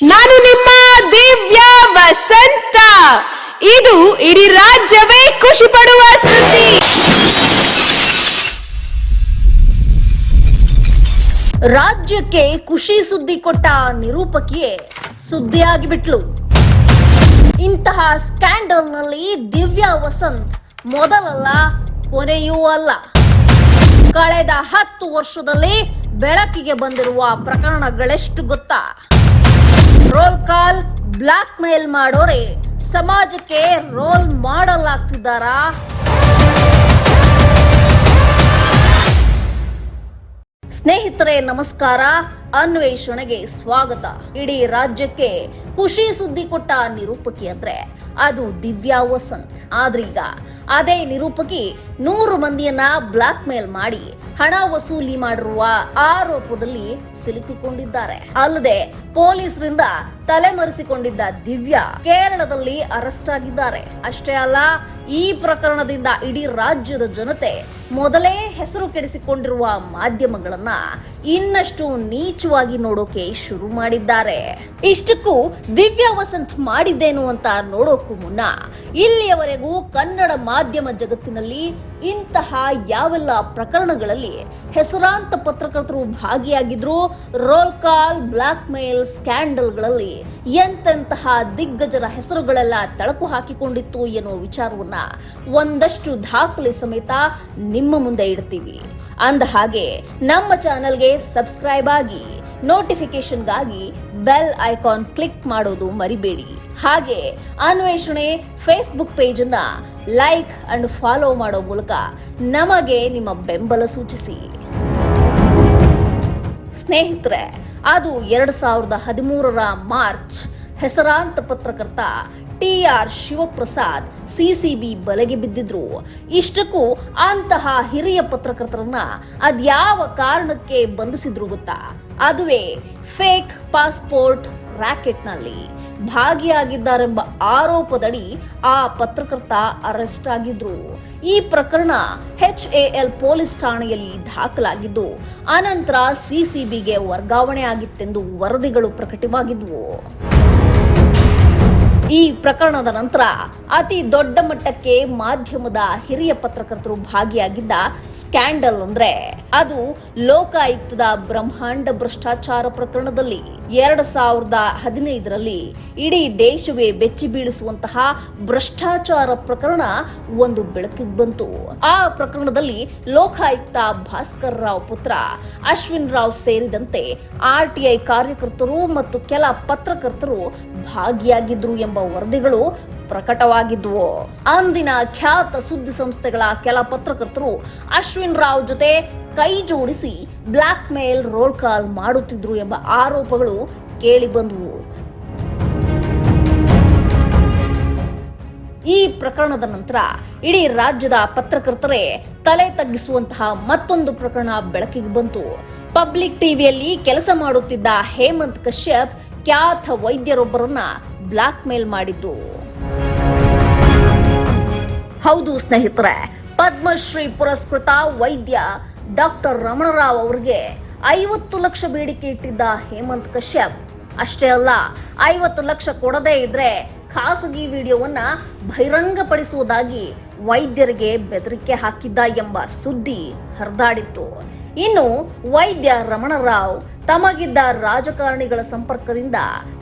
ನಾನು ನಿಮ್ಮ ದಿವ್ಯ ವಸಂತ. ಇದು ಇಡೀ ರಾಜ್ಯವೇ ಖುಷಿ ಪಡುವ ಸುದ್ದಿ ರಾಜ್ಯಕ್ಕೆ ಖುಷಿ ಸುದ್ದಿ ಕೊಟ್ಟ ನಿರೂಪಕಿಯೇ ಸುದ್ದಿಯಾಗಿ ಬಿಟ್ಲು ಇಂತಹ ಸ್ಕ್ಯಾಂಡಲ್ನಲ್ಲಿ ದಿವ್ಯಾ ವಸಂತ್ ಮೊದಲಲ್ಲ, ಕೊನೆಯೂ ಅಲ್ಲ. ಕಳೆದ ಹತ್ತು ವರ್ಷದಲ್ಲಿ ಬೆಳಕಿಗೆ ಬಂದಿರುವ ಪ್ರಕರಣಗಳೆಷ್ಟು ಗೊತ್ತಾ? ರೋಲ್ ಕಾಲ್ ಬ್ಲಾಕ್ ಮೇಲ್ ಮಾಡೋರೆ? ಸಮಾಜಕ್ಕೆ ರೋಲ್ ಮಾಡಲ್ ಆಗ್ತಿದ್ದಾರಾ? ಸ್ನೇಹಿತರೆ, ನಮಸ್ಕಾರ. ಅನ್ವೇಷಣೆಗೆ ಸ್ವಾಗತ. ಇಡೀ ರಾಜ್ಯಕ್ಕೆ ಖುಷಿ ಸುದ್ದಿ ಕೊಟ್ಟ ನಿರೂಪಕಿ ಅಂದ್ರೆ ಅದು ದಿವ್ಯಾ ವಸಂತ್. ಆದ್ರೀಗ ಅದೇ ನಿರೂಪಕಿ ನೂರು ಮಂದಿಯನ್ನ ಬ್ಲಾಕ್ ಮೇಲ್ ಮಾಡಿ ಹಣ ವಸೂಲಿ ಮಾಡಿರುವ ಆರೋಪದಲ್ಲಿ ಸಿಲುಕಿಕೊಂಡಿದ್ದಾರೆ. ಅಲ್ಲದೆ ಪೊಲೀಸರಿಂದ ತಲೆಮರೆಸಿಕೊಂಡಿದ್ದ ದಿವ್ಯಾ ಕೇರಳದಲ್ಲಿ ಅರೆಸ್ಟ್ ಆಗಿದ್ದಾರೆ. ಅಷ್ಟೇ ಅಲ್ಲ, ಈ ಪ್ರಕರಣದಿಂದ ಇಡೀ ರಾಜ್ಯದ ಜನತೆ ಮೊದಲೇ ಹೆಸರು ಕೆಡಿಸಿಕೊಂಡಿರುವ ಮಾಧ್ಯಮಗಳನ್ನ ಇನ್ನಷ್ಟು ನೀಚವಾಗಿ ನೋಡೋಕೆ ಶುರು ಮಾಡಿದ್ದಾರೆ. ಇಷ್ಟಕ್ಕೂ ದಿವ್ಯಾ ವಸಂತ್ ಮಾಡಿದ್ದೇನು ಅಂತ ನೋಡೋಕು ಮುನ್ನ ಇಲ್ಲಿಯವರೆಗೂ ಕನ್ನಡ ಮಾಧ್ಯಮ ಜಗತ್ತಿನಲ್ಲಿ ಇಂತಹ ಯಾವೆಲ್ಲ ಪ್ರಕರಣಗಳಲ್ಲಿ ಹೆಸರಾಂತ ಪತ್ರಕರ್ತರು ಭಾಗಿಯಾಗಿದ್ರು ರೋಲ್ ಕಾಲ್ ಬ್ಲಾಕ್ ಮೇಲ್ ಸ್ಕ್ಯಾಂಡಲ್ಗಳಲ್ಲಿ ಎಂತೆಂತಹ ದಿಗ್ಗಜರ ಹೆಸರುಗಳೆಲ್ಲ ತಳಕು ಹಾಕಿಕೊಂಡಿತ್ತು ಎನ್ನುವ ವಿಚಾರವನ್ನ ಒಂದಷ್ಟು ದಾಖಲೆ ಸಮೇತ ನಿಮ್ಮ ಮುಂದೆ ಇಡ್ತೀವಿ. ಅಂದ ಹಾಗೆ ನಮ್ಮ ಚಾನೆಲ್ಗೆ ಸಬ್ಸ್ಕ್ರೈಬ್ ಆಗಿ ನೋಟಿಫಿಕೇಶನ್ಗಾಗಿ ಬೆಲ್ ಐಕಾನ್ ಕ್ಲಿಕ್ ಮಾಡೋದು ಮರಿಬೇಡಿ. ಹಾಗೆ ಅನ್ವೇಷಣೆ ಫೇಸ್ಬುಕ್ ಪೇಜ್ ಅನ್ನ ಲೈಕ್ ಅಂಡ್ ಫಾಲೋ ಮಾಡೋ ಮೂಲಕ ನಮಗೆ ನಿಮ್ಮ ಬೆಂಬಲ ಸೂಚಿಸಿ. ಸ್ನೇಹಿತರೆ, ಅದು ಎರಡು ಸಾವಿರದ ಹದಿಮೂರರ ಮಾರ್ಚ್ ಹೆಸರಾಂತ ಪತ್ರಕರ್ತ ಟಿ ಆರ್ ಶಿವಪ್ರಸಾದ್ ಸಿಸಿಬಿ ಬಲೆಗೆ ಬಿದ್ದಿದ್ರು. ಇಷ್ಟಕ್ಕೂ ಅಂತಹ ಹಿರಿಯ ಪತ್ರಕರ್ತರನ್ನ ಅದ್ಯಾವ ಕಾರಣಕ್ಕೆ ಬಂಧಿಸಿದ್ರು ಗೊತ್ತಾ? ಅದುವೇ ಫೇಕ್ ಪಾಸ್ಪೋರ್ಟ್ ರ್ಯಾಕೆಟ್ನಲ್ಲಿ ಭಾಗಿಯಾಗಿದ್ದಾರೆಂಬ ಆರೋಪದಡಿ ಆ ಪತ್ರಕರ್ತ ಅರೆಸ್ಟ್ ಆಗಿದ್ರು. ಈ ಪ್ರಕರಣ ಎಚ್ ಎಲ್ ಪೊಲೀಸ್ ಠಾಣೆಯಲ್ಲಿ ದಾಖಲಾಗಿದ್ದು, ಅನಂತರ ಸಿಸಿಬಿಗೆ ವರ್ಗಾವಣೆ ಆಗಿತ್ತೆಂದು ವರದಿಗಳು ಪ್ರಕಟವಾಗಿದ್ವು. ಪ್ರಕರಣದ ನಂತರ ಅತಿ ದೊಡ್ಡ ಮಟ್ಟಕ್ಕೆ ಮಾಧ್ಯಮದ ಹಿರಿಯ ಪತ್ರಕರ್ತರು ಭಾಗಿಯಾಗಿದ್ದ ಸ್ಕ್ಯಾಂಡಲ್ ಅಂದ್ರೆ ಅದು ಲೋಕಾಯುಕ್ತದ ಬ್ರಹ್ಮಾಂಡ ಭ್ರಷ್ಟಾಚಾರ ಪ್ರಕರಣದಲ್ಲಿ ಎರಡ್ ಸಾವಿರದ ಹದಿನೈದರಲ್ಲಿ ಇಡೀ ದೇಶವೇ ಬೆಚ್ಚಿ ಬೀಳಿಸುವಂತಹ ಭ್ರಷ್ಟಾಚಾರ ಪ್ರಕರಣ ಒಂದು ಬೆಳಕಿಗೆ ಬಂತು. ಆ ಪ್ರಕರಣದಲ್ಲಿ ಲೋಕಾಯುಕ್ತ ಭಾಸ್ಕರ್ ರಾವ್ ಪುತ್ರ ಅಶ್ವಿನ್ ರಾವ್ ಸೇರಿದಂತೆ ಆರ್ಟಿಐ ಕಾರ್ಯಕರ್ತರು ಮತ್ತು ಕೆಲ ಪತ್ರಕರ್ತರು ಭಾಗಿಯಾಗಿದ್ರು ಎಂಬ ವರದಿಗಳು ಪ್ರಕಟವಾಗಿದ್ವು. ಅಂದಿನ ಖ್ಯಾತ ಸುದ್ದಿ ಸಂಸ್ಥೆಗಳ ಕೆಲ ಪತ್ರಕರ್ತರು ಅಶ್ವಿನ್ ರಾವ್ ಜೊತೆ ಕೈ ಜೋಡಿಸಿ ಬ್ಲಾಕ್ ಮೇಲ್ ರೋಲ್ ಕಾಲ್ ಮಾಡುತ್ತಿದ್ರು ಎಂಬ ಆರೋಪಗಳು ಕೇಳಿ ಬಂದವು. ಈ ಪ್ರಕರಣದ ನಂತರ ಇಡೀ ರಾಜ್ಯದ ಪತ್ರಕರ್ತರೇ ತಲೆ ತಗ್ಗಿಸುವಂತಹ ಮತ್ತೊಂದು ಪ್ರಕರಣ ಬೆಳಕಿಗೆ ಬಂತು. ಪಬ್ಲಿಕ್ ಟಿವಿಯಲ್ಲಿ ಕೆಲಸ ಮಾಡುತ್ತಿದ್ದ ಹೇಮಂತ್ ಕಶ್ಯಪ್, ಖ್ಯಾತ ವೈದ್ಯರೊಬ್ಬರನ್ನ ಬ್ಲಾಕ್ ಮೇಲ್ ಮಾಡಿದ್ದು. ಹೌದು ಸ್ನೇಹಿತರೆ, ಪದ್ಮಶ್ರೀ ಪುರಸ್ಕೃತ ವೈದ್ಯ ಡಾಕ್ಟರ್ ರಮಣರಾವ್ ಅವರಿಗೆ ಐವತ್ತು ಲಕ್ಷ ಬೇಡಿಕೆ ಇಟ್ಟಿದ್ದ ಹೇಮಂತ್ ಕಶ್ಯಪ್. ಅಷ್ಟೇ ಅಲ್ಲ, ಐವತ್ತು ಲಕ್ಷ ಕೊಡದೇ ಇದ್ರೆ ಖಾಸಗಿ ವಿಡಿಯೋವನ್ನ ಬಹಿರಂಗಪಡಿಸುವುದಾಗಿ ವೈದ್ಯರಿಗೆ ಬೆದರಿಕೆ ಹಾಕಿದ್ದ ಎಂಬ ಸುದ್ದಿ ಹರಿದಾಡಿತ್ತು. ಇನ್ನು ವೈದ್ಯ ರಮಣರಾವ್ ತಮಗಿದ್ದ ರಾಜಕಾರಣಿಗಳ ಸಂಪರ್ಕದಿಂದ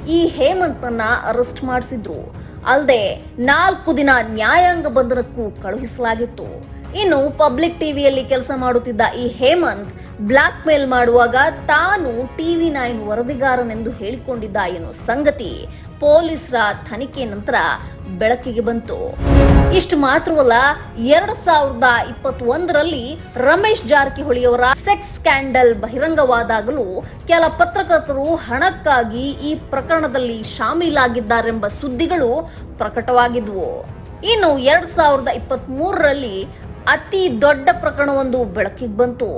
ಈ ಹೇಮಂತನ್ನ ಅರೆಸ್ಟ್ ಮಾಡಿಸಿದ್ರು. ಅಲ್ಲದೆ ನಾಲ್ಕು ದಿನ ನ್ಯಾಯಾಂಗ ಬಂಧನಕ್ಕೂ ಕಳುಹಿಸಲಾಗಿತ್ತು. ಇನ್ನು ಪಬ್ಲಿಕ್ ಟಿವಿಯಲ್ಲಿ ಕೆಲಸ ಮಾಡುತ್ತಿದ್ದ ಈ ಹೇಮಂತ್ ಬ್ಲಾಕ್ ಮೇಲ್ ಮಾಡುವಾಗ ತಾನು ಟಿವಿ ನೈನ್ ವರದಿಗಾರನೆಂದು ಹೇಳಿಕೊಂಡಿದ್ದ ಎನ್ನುವ ಸಂಗತಿ ಪೊಲೀಸರ ತನಿಖೆ ನಂತರ ಬೆಳಕಿಗೆ ಬಂತು. ಇಷ್ಟು ಮಾತ್ರವಲ್ಲ, ಎರಡ್ ಸಾವಿರದ ಇಪ್ಪತ್ತೊಂದರಲ್ಲಿ ರಮೇಶ್ ಜಾರಕಿಹೊಳಿಯವರ ಸೆಕ್ಸ್ ಸ್ಕ್ಯಾಂಡಲ್ ಬಹಿರಂಗವಾದಾಗಲೂ ಕೆಲ ಪತ್ರಕರ್ತರು ಹಣಕ್ಕಾಗಿ ಈ ಪ್ರಕರಣದಲ್ಲಿ ಶಾಮೀಲಾಗಿದ್ದಾರೆಂಬ ಸುದ್ದಿಗಳು ಪ್ರಕಟವಾಗಿದ್ವು. ಇನ್ನು ಎರಡ್ ಸಾವಿರದ ಇಪ್ಪತ್ತ್ ಮೂರರಲ್ಲಿ ಅತಿ ದೊಡ್ಡ ಪ್ರಕರಣವೊಂದು ಬೆಳಕಿಗೆ ಬಂತು.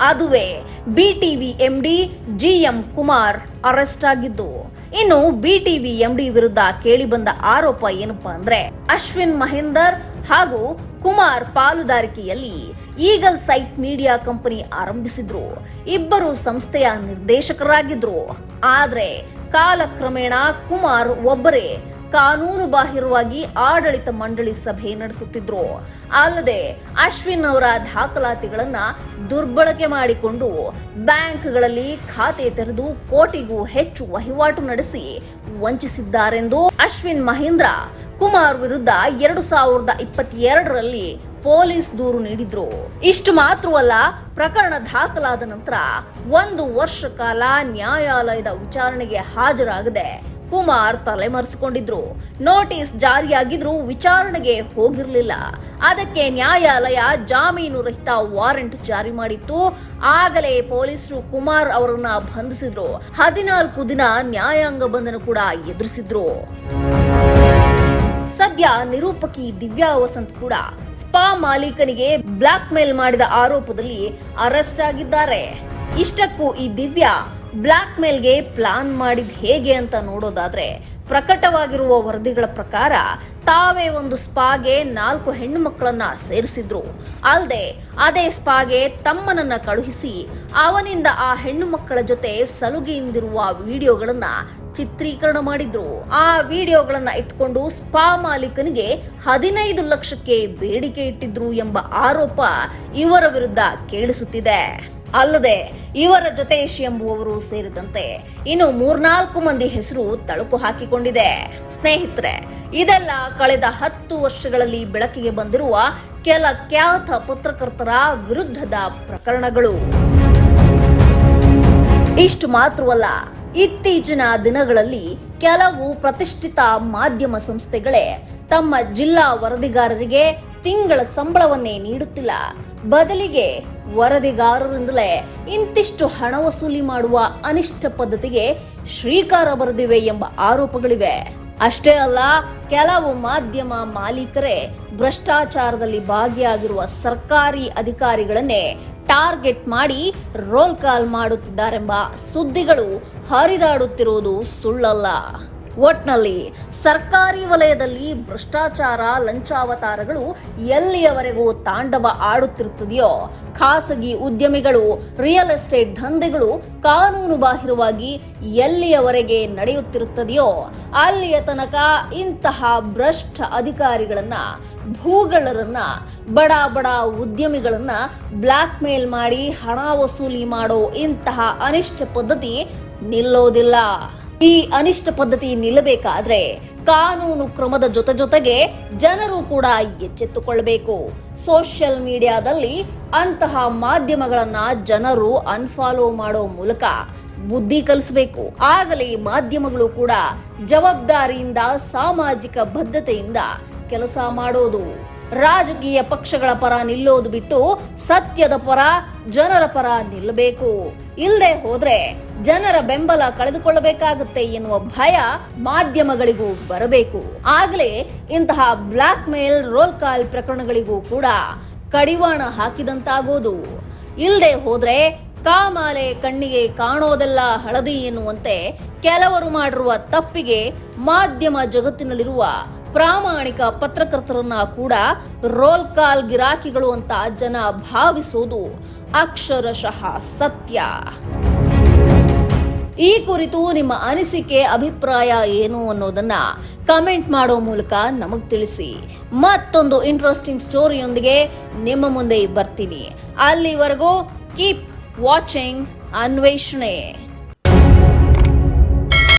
ಅದುವೇ BTV MD G M Kumar arrest ಆಗಿದ್ದು. ಇನ್ನು ಬಿಟಿವಿ ಎಂಡಿ ವಿರುದ್ಧ ಕೇಳಿ ಬಂದ ಆರೋಪ ಏನಪ್ಪಾ ಅಂದ್ರೆ ಅಶ್ವಿನ್ ಮಹೇಂದರ್ ಹಾಗೂ ಕುಮಾರ್ ಪಾಲುದಾರಿಕೆಯಲ್ಲಿ ಈಗಲ್ ಸೈಟ್ ಮೀಡಿಯಾ ಕಂಪನಿ ಆರಂಭಿಸಿದ್ರು. ಇಬ್ಬರು ಸಂಸ್ಥೆಯ ನಿರ್ದೇಶಕರಾಗಿದ್ರು. ಆದ್ರೆ ಕಾಲಕ್ರಮೇಣ ಕುಮಾರ್ ಒಬ್ಬರೇ ಕಾನೂನು ಬಾಹಿರವಾಗಿ ಆಡಳಿತ ಮಂಡಳಿ ಸಭೆ ನಡೆಸುತ್ತಿದ್ರು. ಅಲ್ಲದೆ ಅಶ್ವಿನ್ ಅವರ ದಾಖಲಾತಿಗಳನ್ನ ದುರ್ಬಳಕೆ ಮಾಡಿಕೊಂಡು ಬ್ಯಾಂಕ್ಗಳಲ್ಲಿ ಖಾತೆ ತೆರೆದು ಕೋಟಿಗೂ ಹೆಚ್ಚು ವಹಿವಾಟು ನಡೆಸಿ ವಂಚಿಸಿದ್ದಾರೆಂದು ಅಶ್ವಿನ್ ಮಹೇಂದ್ರ ಕುಮಾರ್ ವಿರುದ್ಧ ಎರಡು ಸಾವಿರದ ಇಪ್ಪತ್ತೆರಡರಲ್ಲಿ ಪೊಲೀಸ್ ದೂರು ನೀಡಿದ್ರು. ಇಷ್ಟು ಮಾತ್ರವಲ್ಲ, ಪ್ರಕರಣ ದಾಖಲಾದ ನಂತರ ಒಂದು ವರ್ಷ ಕಾಲ ನ್ಯಾಯಾಲಯದ ವಿಚಾರಣೆಗೆ ಹಾಜರಾಗದೆ ಕುಮಾರ್ ತಲೆಮರೆಸಿಕೊಂಡಿದ್ರು. ನೋಟಿಸ್ ಜಾರಿಯಾಗಿದ್ರೂ ವಿಚಾರಣೆಗೆ ಹೋಗಿರಲಿಲ್ಲ. ಅದಕ್ಕೆ ನ್ಯಾಯಾಲಯ ಜಾಮೀನು ರಹಿತ ವಾರೆಂಟ್ ಜಾರಿ ಮಾಡಿತ್ತು. ಆಗಲೇ ಪೊಲೀಸರು ಕುಮಾರ್ ಅವರನ್ನ ಬಂಧಿಸಿದ್ರು. ಹದಿನಾಲ್ಕು ದಿನ ನ್ಯಾಯಾಂಗ ಬಂಧನ ಕೂಡ ಎದುರಿಸಿದ್ರು. ಸದ್ಯ ನಿರೂಪಕಿ ದಿವ್ಯಾ ವಸಂತ್ ಕೂಡ ಸ್ಪಾ ಮಾಲೀಕನಿಗೆ ಬ್ಲಾಕ್ ಮೇಲ್ ಮಾಡಿದ ಆರೋಪದಲ್ಲಿ ಅರೆಸ್ಟ್ ಆಗಿದ್ದಾರೆ. ಇಷ್ಟಕ್ಕೂ ಈ ದಿವ್ಯಾ ಬ್ಲಾಕ್ ಮೇಲ್ಗೆ ಪ್ಲಾನ್ ಮಾಡಿದ್ ಹೇಗೆ ಅಂತ ನೋಡೋದಾದ್ರೆ, ಪ್ರಕಟವಾಗಿರುವ ವರದಿಗಳ ಪ್ರಕಾರ ತಾವೇ ಒಂದು ಸ್ಪಾಗೆ ನಾಲ್ಕು ಹೆಣ್ಣು ಮಕ್ಕಳನ್ನ ಸೇರಿಸಿದ್ರು. ಅಲ್ಲದೆ ಅದೇ ಸ್ಪಾಗೆ ತಮ್ಮನನ್ನ ಕಳುಹಿಸಿ ಅವನಿಂದ ಆ ಹೆಣ್ಣು ಮಕ್ಕಳ ಜೊತೆ ಸಲುಗೆಯಿಂದಿರುವ ವಿಡಿಯೋಗಳನ್ನ ಚಿತ್ರೀಕರಣ ಮಾಡಿದ್ರು. ಆ ವಿಡಿಯೋಗಳನ್ನ ಇಟ್ಕೊಂಡು ಸ್ಪಾ ಮಾಲೀಕನಿಗೆ ಹದಿನೈದು ಲಕ್ಷಕ್ಕೆ ಬೇಡಿಕೆ ಇಟ್ಟಿದ್ರು ಎಂಬ ಆರೋಪ ಇವರ ವಿರುದ್ಧ ಕೇಳಿಸುತ್ತಿದೆ. ಅಲ್ಲದೆ ಇವರ ಜೊತೇಶ್ ಎಂಬುವವರು ಸೇರಿದಂತೆ ಇನ್ನು ಮೂರ್ನಾಲ್ಕು ಮಂದಿ ಹೆಸರು ತಳುಕು ಹಾಕಿಕೊಂಡಿದೆ. ಸ್ನೇಹಿತರೆ, ಇದೆಲ್ಲ ಕಳೆದ ಹತ್ತು ವರ್ಷಗಳಲ್ಲಿ ಬೆಳಕಿಗೆ ಬಂದಿರುವ ಕೆಲ ಖ್ಯಾತ ಪತ್ರಕರ್ತರ ವಿರುದ್ಧದ ಪ್ರಕರಣಗಳು. ಇಷ್ಟು ಮಾತ್ರವಲ್ಲ, ಇತ್ತೀಚಿನ ದಿನಗಳಲ್ಲಿ ಕೆಲವು ಪ್ರತಿಷ್ಠಿತ ಮಾಧ್ಯಮ ಸಂಸ್ಥೆಗಳೇ ತಮ್ಮ ಜಿಲ್ಲಾ ವರದಿಗಾರರಿಗೆ ತಿಂಗಳ ಸಂಬಳವನ್ನೇ ನೀಡುತ್ತಿಲ್ಲ. ಬದಲಿಗೆ ವರದಿಗಾರರಿಂದಲೇ ಇಂತಿಷ್ಟು ಹಣ ವಸೂಲಿ ಮಾಡುವ ಅನಿಷ್ಟ ಪದ್ಧತಿಗೆ ಶ್ರೀಕಾರ ಬರೆದಿವೆ ಎಂಬ ಆರೋಪಗಳಿವೆ. ಅಷ್ಟೇ ಅಲ್ಲ, ಕೆಲವು ಮಾಧ್ಯಮ ಮಾಲೀಕರೇ ಭ್ರಷ್ಟಾಚಾರದಲ್ಲಿ ಭಾಗಿಯಾಗಿರುವ ಸರ್ಕಾರಿ ಅಧಿಕಾರಿಗಳನ್ನೇ ಟಾರ್ಗೆಟ್ ಮಾಡಿ ರೋಲ್ ಕಾಲ್ ಮಾಡುತ್ತಿದ್ದಾರೆಂಬ ಸುದ್ದಿಗಳು ಹರಿದಾಡುತ್ತಿರುವುದು ಸುಳ್ಳಲ್ಲ. ಒಟ್ನಲ್ಲಿ ಸರ್ಕಾರಿ ವಲಯದಲ್ಲಿ ಭ್ರಷ್ಟಾಚಾರ, ಲಂಚಾವತಾರಗಳು ಎಲ್ಲಿಯವರೆಗೂ ತಾಂಡವ ಆಡುತ್ತಿರುತ್ತದೆಯೋ, ಖಾಸಗಿ ಉದ್ಯಮಿಗಳು, ರಿಯಲ್ ಎಸ್ಟೇಟ್ ದಂಧೆಗಳು ಕಾನೂನು ಬಾಹಿರವಾಗಿ ಎಲ್ಲಿಯವರೆಗೆ ನಡೆಯುತ್ತಿರುತ್ತದೆಯೋ, ಅಲ್ಲಿಯ ತನಕ ಇಂತಹ ಭ್ರಷ್ಟ ಅಧಿಕಾರಿಗಳನ್ನ ಭೂಗಳರನ್ನ ಬಡ ಬಡ ಉದ್ಯಮಿಗಳನ್ನ ಬ್ಲ್ಯಾಕ್ ಮೇಲ್ ಮಾಡಿ ಹಣ ವಸೂಲಿ ಮಾಡೋ ಇಂತಹ ಅನಿಷ್ಟ ಪದ್ಧತಿ ನಿಲ್ಲೋದಿಲ್ಲ. ಈ ಅನಿಷ್ಟ ಪದ್ಧತಿ ನಿಲ್ಲಬೇಕಾದ್ರೆ ಕಾನೂನು ಕ್ರಮದ ಜೊತೆ ಜೊತೆಗೆ ಜನರು ಕೂಡ ಎಚ್ಚೆತ್ತುಕೊಳ್ಳಬೇಕು ಸೋಷಿಯಲ್ ಮೀಡಿಯಾದಲ್ಲಿ ಅಂತಹ ಮಾಧ್ಯಮಗಳನ್ನ ಜನರು ಅನ್ಫಾಲೋ ಮಾಡೋ ಮೂಲಕ ಬುದ್ಧಿ ಕಲಿಸಬೇಕು. ಆಗಲೇ ಮಾಧ್ಯಮಗಳು ಕೂಡ ಜವಾಬ್ದಾರಿಯಿಂದ, ಸಾಮಾಜಿಕ ಬದ್ಧತೆಯಿಂದ ಕೆಲಸ ಮಾಡೋದು. ರಾಜಕೀಯ ಪಕ್ಷಗಳ ಪರ ನಿಲ್ಲೋದು ಬಿಟ್ಟು ಸತ್ಯದ ಪರ, ಜನರ ಪರ ನಿಲ್ಲಬೇಕು. ಇಲ್ಲದೆ ಹೋದ್ರೆ ಜನರ ಬೆಂಬಲ ಕಳೆದುಕೊಳ್ಳಬೇಕಾಗುತ್ತೆ ಎನ್ನುವ ಭಯ ಮಾಧ್ಯಮಗಳಿಗೂ ಬರಬೇಕು. ಆಗಲೇ ಇಂತಹ ಬ್ಲಾಕ್ ಮೇಲ್, ರೋಲ್ ಕಾಲ್ ಪ್ರಕರಣಗಳಿಗೂ ಕೂಡ ಕಡಿವಾಣ ಹಾಕಿದಂತಾಗೋದು. ಇಲ್ಲದೆ ಹೋದ್ರೆ ಕಾಮಾಲೆ ಕಣ್ಣಿಗೆ ಕಾಣೋದೆಲ್ಲ ಹಳದಿ ಎನ್ನುವಂತೆ ಕೆಲವರು ಮಾಡಿರುವ ತಪ್ಪಿಗೆ ಮಾಧ್ಯಮ ಜಗತ್ತಿನಲ್ಲಿರುವ ಪ್ರಾಮಾಣಿಕ ಪತ್ರಕರ್ತರನ್ನ ಕೂಡ ರೋಲ್ ಕಾಲ್ ಗಿರಾಕಿಗಳು ಅಂತ ಜನ ಭಾವಿಸೋದು ಅಕ್ಷರಶಃ ಸತ್ಯ. ಈ ಕುರಿತು ನಿಮ್ಮ ಅನಿಸಿಕೆ, ಅಭಿಪ್ರಾಯ ಏನು ಅನ್ನೋದನ್ನ ಕಮೆಂಟ್ ಮಾಡೋ ಮೂಲಕ ನಮಗ್ ತಿಳಿಸಿ. ಮತ್ತೊಂದು ಇಂಟ್ರೆಸ್ಟಿಂಗ್ ಸ್ಟೋರಿಯೊಂದಿಗೆ ನಿಮ್ಮ ಮುಂದೆ ಬರ್ತೀನಿ. ಅಲ್ಲಿವರೆಗೂ ಕೀಪ್ ವಾಚಿಂಗ್ ಅನ್ವೇಷಣೆ.